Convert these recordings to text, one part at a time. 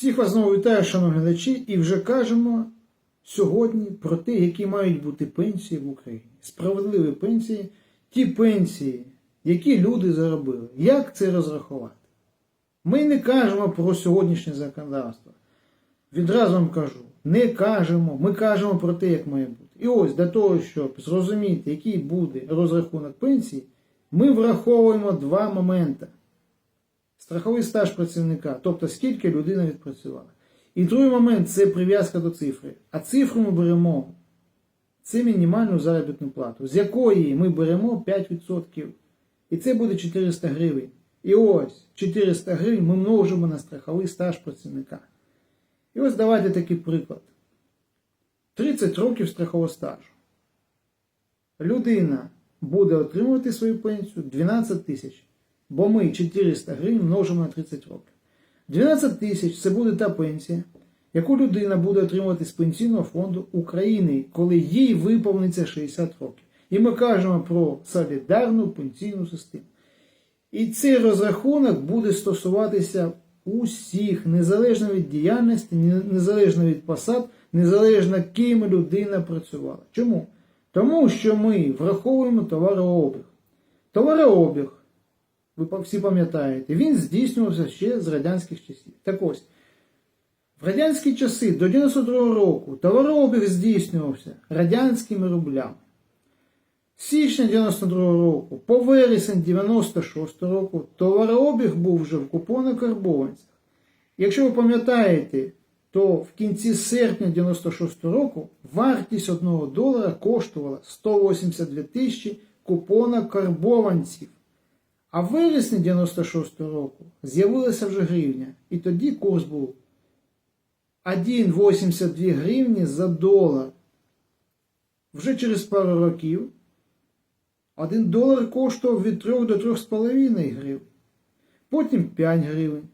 Всіх вас знову вітаю, шановні глядачі, і вже кажемо сьогодні про те, які мають бути пенсії в Україні. Справедливі пенсії, ті пенсії, які люди заробили. Як це розрахувати? Ми не кажемо про сьогоднішнє законодавство. Відразу вам кажу, не кажемо, ми кажемо про те, як має бути. І ось для того, щоб зрозуміти, який буде розрахунок пенсії, ми враховуємо два моменти страховий стаж працівника, тобто скільки людина відпрацювала. І другий момент це прив'язка до цифри. А цифру ми беремо це мінімальну заробітну плату, з якої ми беремо 5%. І це буде 400 гривень. І ось 400 гривень ми множимо на страховий стаж працівника. І ось давайте такий приклад. 30 років страхового стажу. Людина буде отримувати свою пенсію 12 тисяч. Бо ми 400 гривень множимо на 30 років. 12 тисяч це буде та пенсія, яку людина буде отримувати з Пенсійного фонду України, коли їй виповниться 60 років. І ми кажемо про солідарну пенсійну систему. І цей розрахунок буде стосуватися усіх, незалежно від діяльності, незалежно від посад, незалежно ким людина працювала. Чому? Тому що ми враховуємо товарообіг. Товарообіг ви всі пам'ятаєте, він здійснювався ще з радянських часів. Так ось, в радянські часи до 92 року товарообіг здійснювався радянськими рублями. З січня 92 року по вересень 96 року товарообіг був вже в купонно-карбованцях. Якщо ви пам'ятаєте, то в кінці серпня 96 року вартість 1 долара коштувала 182 тисячі купонно-карбованців. А в вересні 96 року з'явилася вже гривня. І тоді курс був 1,82 гривні за долар. Вже через пару років 1 долар коштував від 3 до 3,5 гривень. Потім 5 гривень.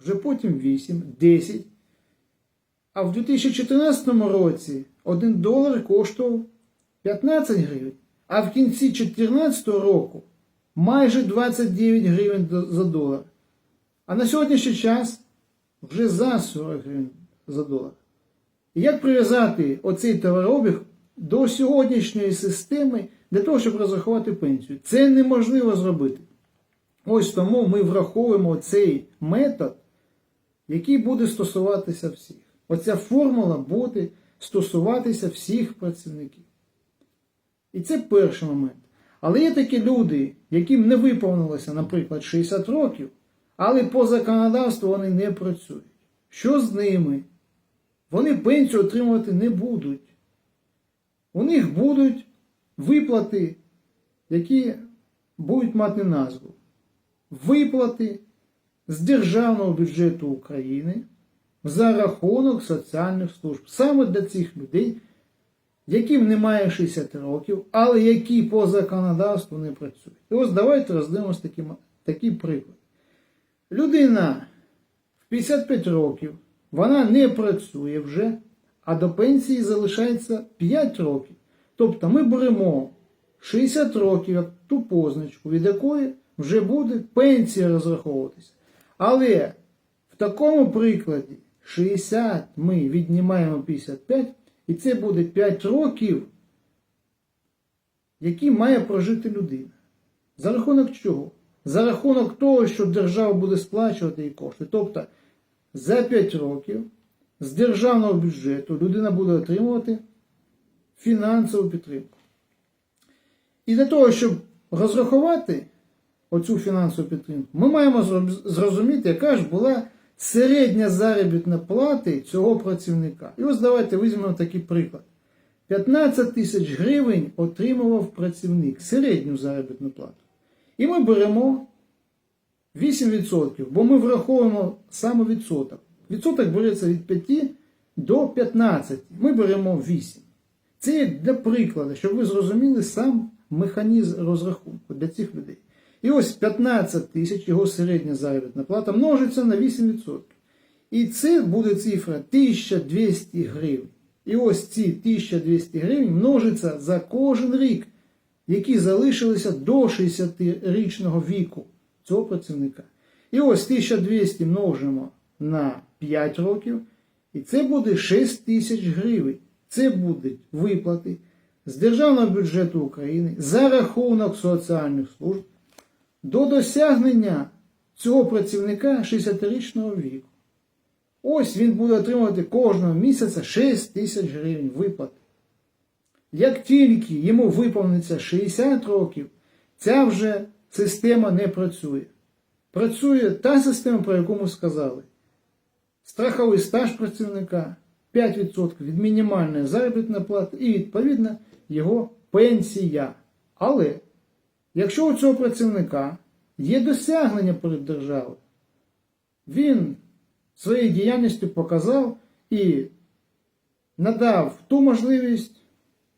Вже потім 8, 10. А в 2014 році 1 долар коштував 15 гривень. А в кінці 2014 року майже 29 гривень за долар. А на сьогоднішній час вже за 40 гривень за долар. І як прив'язати оцей товарообіг до сьогоднішньої системи для того, щоб розрахувати пенсію? Це неможливо зробити. Ось тому ми враховуємо цей метод, який буде стосуватися всіх. Оця формула буде стосуватися всіх працівників. І це перший момент. Але є такі люди, яким не виповнилося, наприклад, 60 років, але по законодавству вони не працюють. Що з ними? Вони пенсію отримувати не будуть. У них будуть виплати, які будуть мати назву. Виплати з Державного бюджету України за рахунок соціальних служб. Саме для цих людей яким немає 60 років, але які по законодавству не працюють. І ось давайте роздивимося такий, такий приклад. Людина в 55 років, вона не працює вже, а до пенсії залишається 5 років. Тобто ми беремо 60 років як ту позначку, від якої вже буде пенсія розраховуватися. Але в такому прикладі 60 ми віднімаємо 55. І це буде 5 років, які має прожити людина. За рахунок чого? За рахунок того, що держава буде сплачувати її кошти. Тобто за 5 років з державного бюджету людина буде отримувати фінансову підтримку. І для того, щоб розрахувати оцю фінансову підтримку, ми маємо зрозуміти, яка ж була середня заробітна плати цього працівника. І ось давайте візьмемо такий приклад. 15 тисяч гривень отримував працівник середню заробітну плату. І ми беремо 8%, бо ми враховуємо саме відсоток. Відсоток береться від 5 до 15. Ми беремо 8. Це для прикладу, щоб ви зрозуміли сам механізм розрахунку для цих людей. І ось 15 тисяч його середня заробітна плата множиться на 8%. І це буде цифра 1200 гривень. І ось ці 1200 гривень множиться за кожен рік, які залишилися до 60-річного віку цього працівника. І ось 1200 множимо на 5 років, і це буде 6 тисяч гривень. Це будуть виплати з Державного бюджету України за рахунок соціальних служб до досягнення цього працівника 60-річного віку. Ось він буде отримувати кожного місяця 6 тисяч гривень виплати. Як тільки йому виповниться 60 років, ця вже система не працює. Працює та система, про яку ми сказали. Страховий стаж працівника 5% від мінімальної заробітної плати і, відповідно, його пенсія. Але якщо у цього працівника є досягнення перед державою, він своєю діяльністю показав і надав ту можливість,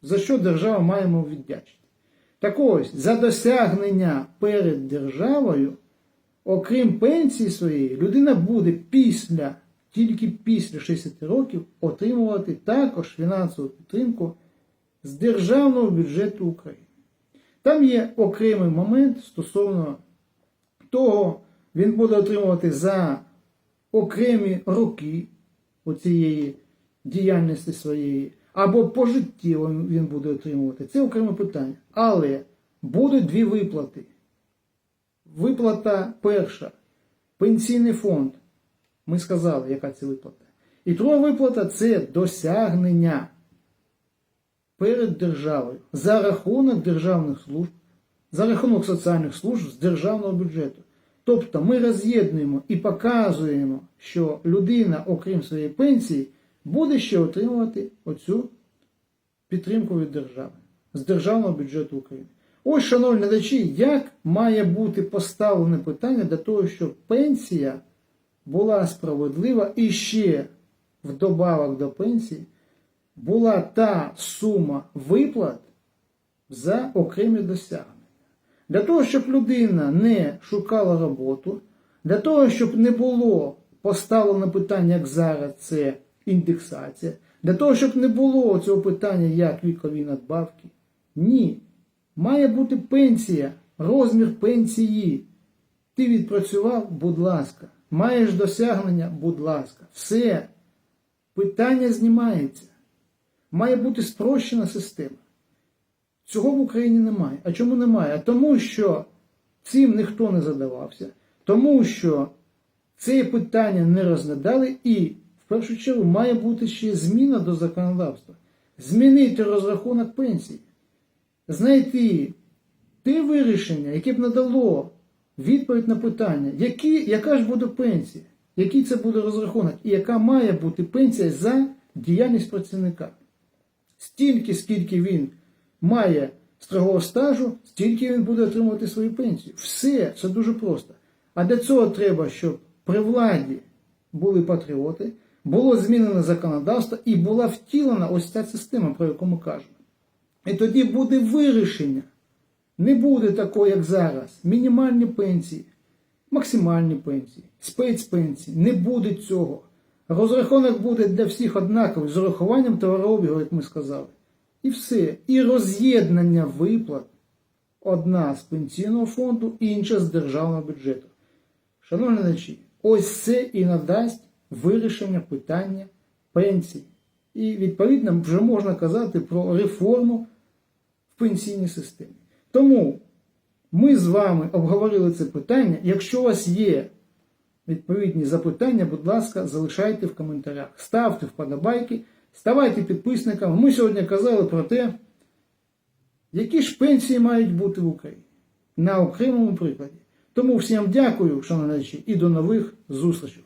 за що держава має йому віддячити. Так ось, за досягнення перед державою, окрім пенсії своєї, людина буде після, тільки після 60 років отримувати також фінансову підтримку з державного бюджету України. Там є окремий момент стосовно того, він буде отримувати за окремі роки оцієї діяльності своєї, або пожиттєво він буде отримувати. Це окреме питання. Але будуть дві виплати. Виплата перша. Пенсійний фонд. Ми сказали, яка це виплата. І друга виплата це досягнення перед державою за рахунок державних служб, за рахунок соціальних служб з державного бюджету. Тобто ми роз'єднуємо і показуємо, що людина, окрім своєї пенсії, буде ще отримувати оцю підтримку від держави з державного бюджету України. Ось, шановні глядачі, як має бути поставлене питання для того, щоб пенсія була справедлива і ще вдобавок до пенсії була та сума виплат за окремі досягнення. Для того, щоб людина не шукала роботу, для того, щоб не було поставлено питання, як зараз це індексація, для того, щоб не було цього питання, як вікові надбавки. Ні. Має бути пенсія, розмір пенсії. Ти відпрацював, будь ласка. Маєш досягнення, будь ласка. Все. Питання знімається. Має бути спрощена система. Цього в Україні немає. А чому немає? Тому, що цим ніхто не задавався, тому що це питання не розглядали, і в першу чергу має бути ще зміна до законодавства. Змінити розрахунок пенсії, знайти те вирішення, яке б надало відповідь на питання, які, яка ж буде пенсія, який це буде розрахунок, і яка має бути пенсія за діяльність працівника. Стільки, скільки він має страхового стажу, стільки він буде отримувати свою пенсію. Все, це дуже просто. А для цього треба, щоб при владі були патріоти, було змінено законодавство і була втілена ось ця система, про яку ми кажемо. І тоді буде вирішення. Не буде такого, як зараз. Мінімальні пенсії, максимальні пенсії, спецпенсії. Не буде цього. Розрахунок буде для всіх однаковий з урахуванням товарообігу, як ми сказали. І все. І роз'єднання виплат одна з пенсійного фонду, інша з державного бюджету. Шановні глядачі, ось це і надасть вирішення питання пенсій. І відповідно вже можна казати про реформу в пенсійній системі. Тому ми з вами обговорили це питання. Якщо у вас є відповідні запитання, будь ласка, залишайте в коментарях, ставте вподобайки, ставайте підписниками. Ми сьогодні казали про те, які ж пенсії мають бути в Україні на окремому прикладі. Тому всім дякую, шановні і до нових зустрічей.